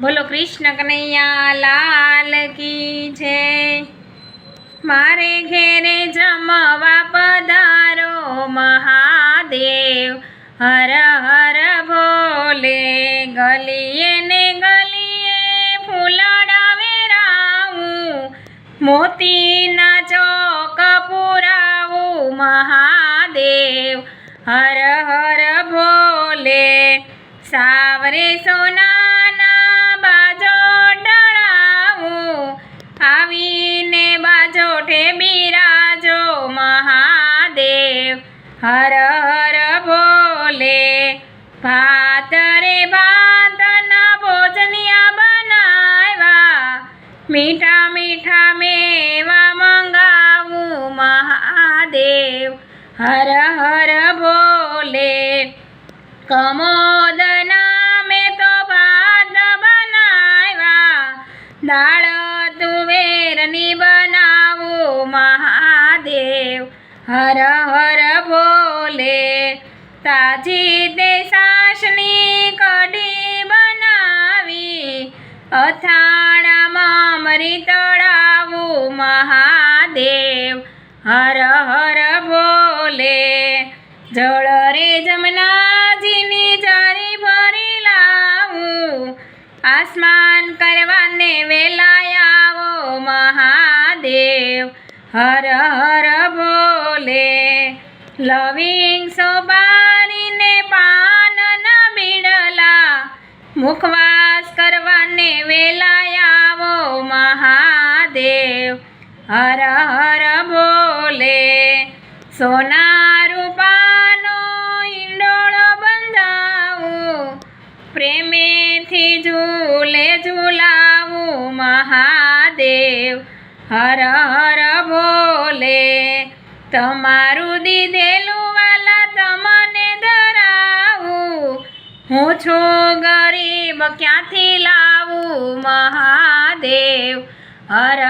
બોલો કૃષ્ણ કનૈયા, લાલ કી છે. મારે ઘેરે જમવા પધારો, મહાદેવ, હર હર ભોલે. ગલીએ ને ગલીએ ફૂલડાવે રાવું મોતીના ચોક પુરાવું, મહાદેવ, હર હર ભોલે. સાવરે સોનાના હર હર ભોલે ભાત રે ભાતના ભોજનિયા બનાવ્યા, મીઠા મીઠા મેવા મંગાવું મહાદેવ, હર હર ભોલે કમોદ નામે તો ભાત બનાવ્યા, દાળ તુવેરની બનાવું મહાદેવ હર હર ભોલે તાજી તે સાસની કઢી બનાવી. અથાણામાં મરી તળાવું મહાદેવ. હર હર ભોલે જળ રે જમનાજીની જારી ભરી લાવું. આસમાન કરવાને વેલાયાવો મહાદેવ. હર હર લવિંગ સોબારીને ન બીડલા. મુખવાસ કરવાને આવો મહાદેવ. હર હર ભોલે સોના રૂપાનો ઈંડોળો બંધાવું. પ્રેમેથી ઝૂલે ઝૂલાવું મહાદેવ. હર હર ભોલે તમારું દીધેલું વાલા તમને ધરાવું. હું છું ગરીબ ક્યાંથી લાવું મહાદેવ? હર